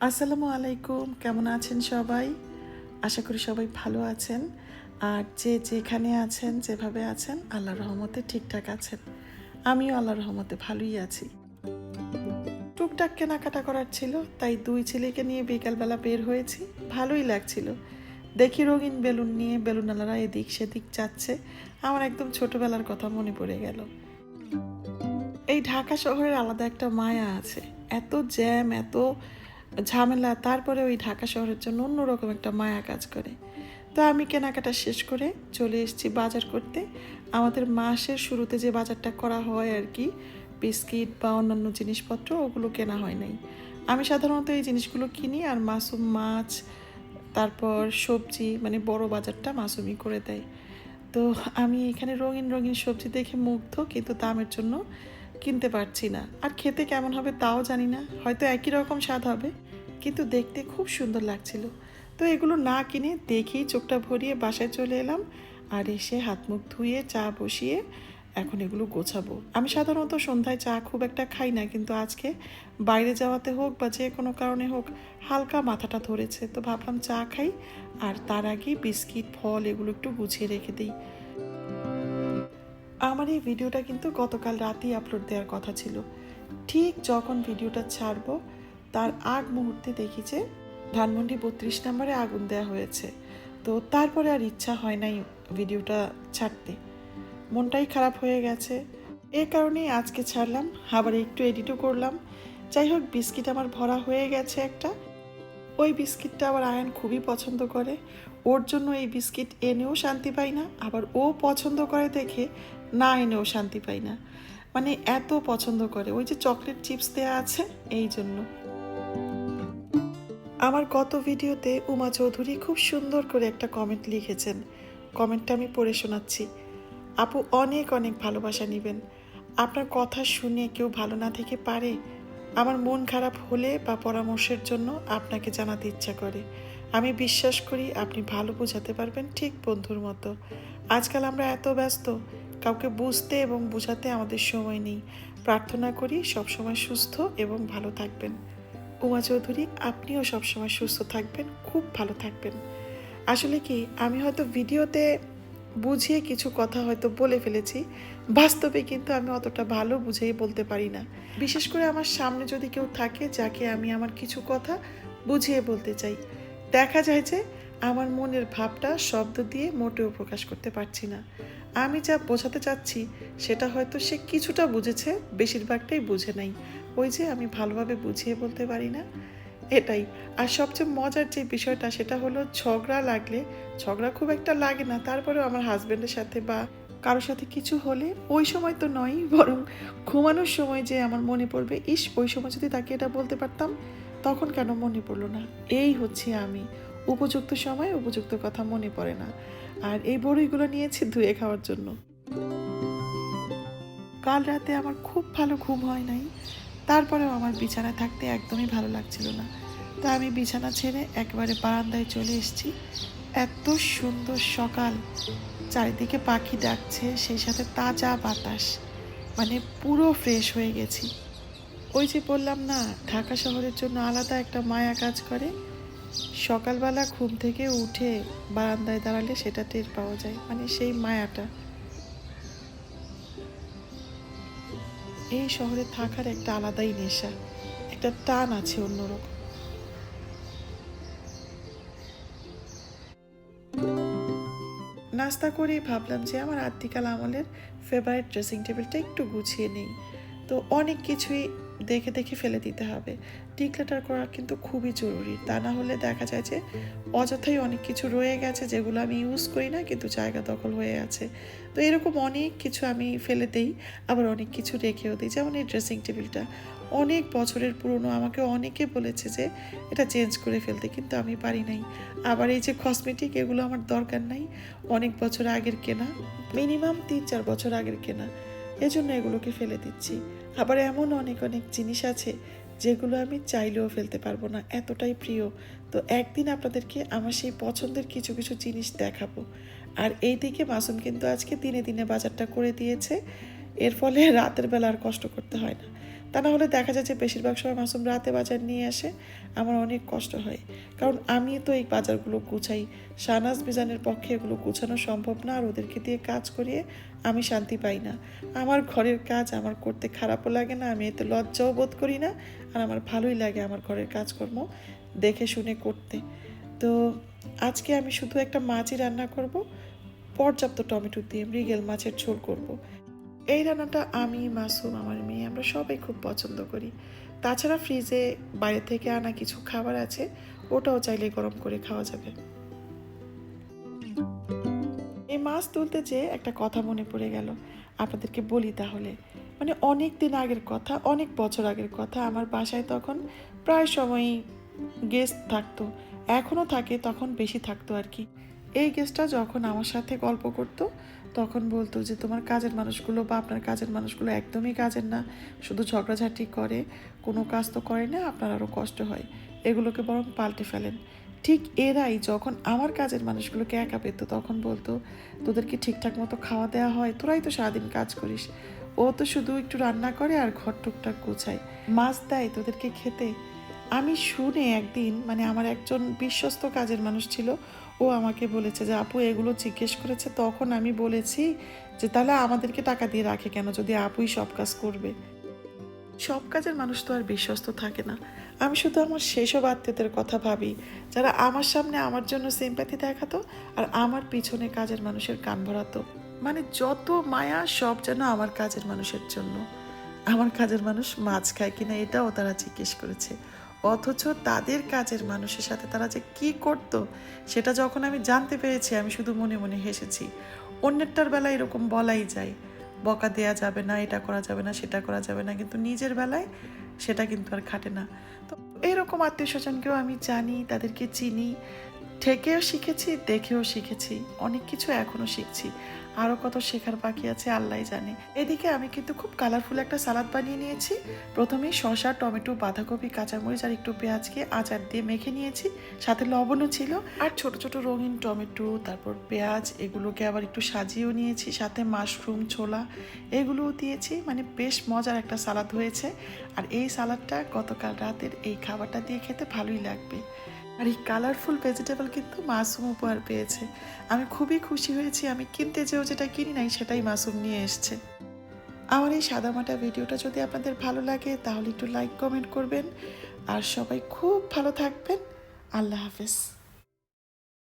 আসসালামু আলাইকুম, কেমন আছেন সবাই? আশা করি সবাই ভালো আছেন। আর যে যেখানে আছেন, যেভাবে আছেন, আল্লাহর রহমতে ঠিকঠাক আছেন। আমিও আল্লাহর রহমতে ভালোই আছি। টুকটাক কেনাকাটা করার ছিল, তাই দুই ছেলেকে নিয়ে বিকালবেলা বের হয়েছি। ভালোই লাগছিল। দেখি রঙিন বেলুন নিয়ে বেলুনওয়ালারা এদিক সেদিক যাচ্ছে। আমার একদম ছোটবেলার কথা মনে পড়ে গেল। এই ঢাকা শহরের আলাদা একটা মায়া আছে। এত জ্যাম, এত ঝামেলা, তারপরে ওই ঢাকা শহরের জন্য অন্যরকম একটা মায়া কাজ করে। তো আমি কেনাকাটা শেষ করে চলে এসেছি বাজার করতে। আমাদের মাসের শুরুতে যে বাজারটা করা হয় আর কি, বিস্কিট বা অন্যান্য জিনিসপত্র, ওগুলো কেনা হয় নাই। আমি সাধারণত এই জিনিসগুলো কিনি আর মাসুম মাছ, তারপর সবজি মানে বড় বাজারটা মাসুমই করে দেয়। তো আমি এখানে রঙিন রঙিন সবজি দেখে মুগ্ধ, কিন্তু দামের জন্য কিনতে পারছি না। আর খেতে কেমন হবে তাও জানি না। হয়তো একই রকম স্বাদ হবে। কিন্তু দেখতে খুব সুন্দর লাগছিল। তো এগুলো না কিনে দেখেই চোখটা ভরিয়ে বাসায় চলে এলাম। আর এসে হাত মুখ ধুয়ে চা বসিয়ে এখন এগুলো গোছাবো। আমি সাধারণত সন্ধ্যায় চা খুব একটা খাই না, কিন্তু আজকে বাইরে যাওয়াতে হোক বা যে কোনো কারণে হোক হালকা মাথাটা ধরেছে। তো ভাবলাম চা খাই। আর তার আগে বিস্কিট, ফল এগুলো একটু গুছিয়ে রেখে দিই। আমার এই ভিডিওটা কিন্তু গতকাল রাতেই আপলোড দেওয়ার কথা ছিল। ঠিক যখন ভিডিওটা ছাড়বো, তার আগ মুহূর্তে দেখি যে ধানমন্ডি বত্রিশ নম্বরে আগুন দেওয়া হয়েছে। তো তারপরে আর ইচ্ছা হয় নাই ভিডিওটা ছাড়তে। মনটাই খারাপ হয়ে গেছে। এ কারণেই আজকে ছাড়লাম, আবার একটু এডিটও করলাম। যাই হোক, বিস্কিট আমার ভরা হয়ে গেছে একটা। ওই বিস্কিটটা আবার আয়ান খুবই পছন্দ করে। ওর জন্য এই বিস্কিট এনেও শান্তি পাই না, আবার ও পছন্দ করে দেখে না এনেও শান্তি পাই না। মানে এত পছন্দ করে। ওই যে চকলেট চিপস দেওয়া আছে, এই জন্য। আমার গত ভিডিওতে উমা চৌধুরী খুব সুন্দর করে একটা কমেন্ট লিখেছেন। কমেন্টটা আমি পড়ে শোনাচ্ছি। আপু, অনেক অনেক ভালোবাসা নেবেন। আপনার কথা শুনে কেউ ভালো না থেকে পারে। আমার মন খারাপ হলে বা পরামর্শের জন্য আপনাকে জানাতে ইচ্ছা করে। আমি বিশ্বাস করি আপনি ভালো বোঝাতে পারবেন ঠিক বন্ধুর মতো। আজকাল আমরা এত ব্যস্ত কাউকে বুঝতে এবং বোঝাতে আমাদের সময় নেই। প্রার্থনা করি সবসময় সুস্থ এবং ভালো থাকবেন। উমা চৌধুরী, আপনিও সবসময় সুস্থ থাকবেন, খুব ভালো থাকবেন। আসলে কি, আমি হয়তো ভিডিওতে বুঝিয়ে কিছু কথা হয়তো বলে ফেলেছি, বাস্তবে কিন্তু আমি অতটা ভালো বুঝেই বলতে পারি না। বিশেষ করে আমার সামনে যদি কেউ থাকে যাকে আমি আমার কিছু কথা বুঝিয়ে বলতে চাই, দেখা যায় যে আমার মনের ভাবটা শব্দ দিয়ে মোটেও প্রকাশ করতে পারছি না। আমি যা বোঝাতে চাচ্ছি, সেটা হয়তো সে কিছুটা বুঝেছে, বেশিরভাগটাই বুঝে নাই। ওই যে আমি ভালোভাবে বুঝিয়ে বলতে পারি না? এটাই। আর সবচেয়ে মজার যে বিষয়টা, সেটা হলো ঝগড়া লাগলে, ঝগড়া খুব একটা লাগে না, তারপরেও আমার হাজব্যান্ডের সাথে বা কারোর সাথে কিছু হলে, ওই সময় তো নয়, বরং ঘুমানোর সময় যে আমার মনে পড়বে, ইস, ওই সময় যদি তাকে এটা বলতে পারতাম, তখন কেন মনে পড়ল না? এই হচ্ছে আমি। উপযুক্ত সময় উপযুক্ত কথা মনে পড়ে না। আর এই বড়িগুলো নিয়েছি ধুয়ে খাওয়ার জন্য। কাল রাতে আমার খুব ভালো ঘুম হয় নাই। তারপরেও আমার বিছানায় থাকতে একদমই ভালো লাগছিল না। তা আমি বিছানা ছেড়ে একবারে বারান্দায় চলে এসেছি। এত সুন্দর সকাল। চারিদিকে পাখি ডাকছে, সেই সাথে তাজা বাতাস। মানে পুরো ফ্রেশ হয়ে গেছি। ওই যে বললাম না, ঢাকা শহরের জন্য আলাদা একটা মায়া কাজ করে। সকালবেলা ঘুম থেকে উঠে বারান্দায় দাঁড়ালে সেটা টের পাওয়া যায় মানে সেই মায়াটা। এই শহরে থাকার একটা আলাদাই নেশা, একটা টান আছে অন্যরকম। নাস্তা করেই ভাবলাম যে আমার আদ্যিকাল আমলের ফেভারিট ড্রেসিং টেবিলটা একটু গুছিয়ে নেই। তো অনেক কিছুই দেখে দেখে ফেলে দিতে হবে। ডিক্লেটার করা কিন্তু খুবই জরুরি। তা না হলে দেখা যায় যে অযথাই অনেক কিছু রয়ে গেছে যেগুলো আমি ইউজ করি না, কিন্তু জায়গা দখল হয়ে আছে। তো এরকম অনেক কিছু আমি ফেলে দিই, আবার অনেক কিছু রেখেও দিই। যেমন এই ড্রেসিং টেবিলটা অনেক বছরের পুরনো আমাকে অনেকে বলেছে যে এটা চেঞ্জ করে ফেলতে, কিন্তু আমি পারি নাই। আবার এই যে কসমেটিক এগুলো আমার দরকার নাই। অনেক বছর আগের কেনা মিনিমাম তিন চার বছর আগের কেনা। এজন্য এগুলোকে ফেলে দিচ্ছি। আবার এমন অনেক অনেক জিনিস আছে, যেগুলো আমি চাইলেও ফেলতে পারব না, এতটাই প্রিয়। তো একদিন আপনাদেরকে আমার সেই পছন্দের কিছু কিছু জিনিস দেখাবো। আর এই দিকে মাসুম কিন্তু আজকে দিনে দিনে বাজারটা করে দিয়েছে, এর ফলে রাতের বেলা আর কষ্ট করতে হয় না। তা না হলে দেখা যায় যে বেশিরভাগ সময় মাসুম রাতে বাজার নিয়ে আসে। আমার অনেক কষ্ট হয়। কারণ আমি তো এই বাজারগুলো গুছাই। শাহনাজ বিজানের পক্ষে এগুলো গুছানো সম্ভব না আর ওদেরকে দিয়ে কাজ করিয়ে আমি শান্তি পাই না। আমার ঘরের কাজ আমার করতে খারাপও লাগে না, আমি এতে লজ্জাও বোধ করি না আর আমার ভালোই লাগে আমার ঘরের কাজকর্ম দেখে শুনে করতে। তো আজকে আমি শুধু একটা মাছই রান্না করব, পর্যাপ্ত টমেটো দিয়ে মৃগেল মাছের ঝোল করব। এই রান্নাটা আমি, মাসুম, আমার মেয়ে, আমরা সবাই খুব পছন্দ করি। তাছাড়া ফ্রিজে বাইরে থেকে আনা কিছু খাবার আছে, ওটাও চাইলে গরম করে খাওয়া যাবে। এই মাছ তুলতে যেয়ে একটা কথা মনে পড়ে গেল। আপনাদেরকে বলি তাহলে মানে অনেক দিন আগের কথা, অনেক বছর আগের কথা, আমার বাসায় তখন প্রায় সময়ই গেস্ট থাকতো। এখনও থাকে, তখন বেশি থাকতো আর কি। এই গেস্টটা যখন আমার সাথে গল্প করতো, তখন বলতো যে, তোমার কাজের মানুষগুলো বা আপনার কাজের মানুষগুলো একদমই কাজের না। শুধু ঝগড়াঝাটি করে, কোনো কাজ তো করে না, আপনার আরও কষ্ট হয়। এগুলোকে বরং পাল্টে ফেলেন। ঠিক এরাই যখন আমার কাজের মানুষগুলোকে একা পেত, তখন বলতো তোদেরকে ঠিকঠাক মতো খাওয়া দেওয়া হয়? তোরাই তো সারাদিন কাজ করিস। ও তো শুধু একটু রান্না করে আর ঘর টুকটাক গোছায়। মাছ দেয় তোদেরকে খেতে? আমি শুনে একদিন মানে আমার একজন বিশ্বস্ত কাজের মানুষ ছিল ও আমাকে বলেছে যে, আপু, এগুলো জিজ্ঞেস করেছে, তখন আমি বলেছি যে, তাহলে আমাদেরকে টাকা দিয়ে রাখে কেন যদি আপুই সব কাজ করবে? সব কাজের মানুষ তো আর বিশ্বস্ত থাকে না। আমি শুধু আমার সেসব আত্মীয়দের কথা ভাবি, যারা আমার সামনে আমার জন্য সিম্প্যাথি দেখাতো আর আমার পিছনে কাজের মানুষের কান ভরাতো। মানে যত মায়া, সব যেন আমার কাজের মানুষের জন্য। আমার কাজের মানুষ মাছ খায় কিনা এটাও তারা জিজ্ঞেস করেছে। অথচ তাদের কাজের মানুষের সাথে তারা যে কি করত, সেটা যখন আমি জানতে পেরেছি, আমি শুধু মনে মনে হেসেছি। অন্যেরটার বেলা এরকম বলাই যায়, বকা দেয়া যাবে না, এটা করা যাবে না, সেটা করা যাবে না, কিন্তু নিজের বেলায় সেটা কিন্তু আর খাটে না। তো এরকম আত্মীয় স্বজনকেও আমি জানি, তাদেরকে চিনি থেকেও শিখেছি, দেখেও শিখেছি, অনেক কিছু এখনও শিখছি। আরও কত শেখার বাকি আছে আল্লাহ জানে। এদিকে আমি কিন্তু খুব কালারফুল একটা সালাদ বানিয়ে নিয়েছি। প্রথমেই শসা, টমেটো, বাঁধাকপি, কাঁচামরিচ আর একটু পেঁয়াজকে আচার দিয়ে মেখে নিয়েছি। সাথে লবণও ছিল। আর ছোট ছোট রঙিন টমেটো, তারপর পেঁয়াজ, এগুলোকে আবার একটু সাজিয়েও নিয়েছি। সাথে মাশরুম ছোলা, এগুলোও দিয়েছি। মানে বেশ মজার একটা সালাদ হয়েছে। আর এই সালাদটা গতকাল রাতের এই খাবারটা দিয়ে খেতে ভালোই লাগবে। আর এই কালারফুল ভেজিটেবল কিন্তু মাসুম উপহার পেয়েছে। আমি খুবই খুশি হয়েছি, আমি কিনতে যেও যেটা কিনি নাই সেটাই মাসুম নিয়ে এসছে। আমার এই সাদামাটা ভিডিওটা যদি আপনাদের ভালো লাগে, তাহলে একটু লাইক কমেন্ট করবেন। আর সবাই খুব ভালো থাকবেন। আল্লাহ হাফেজ।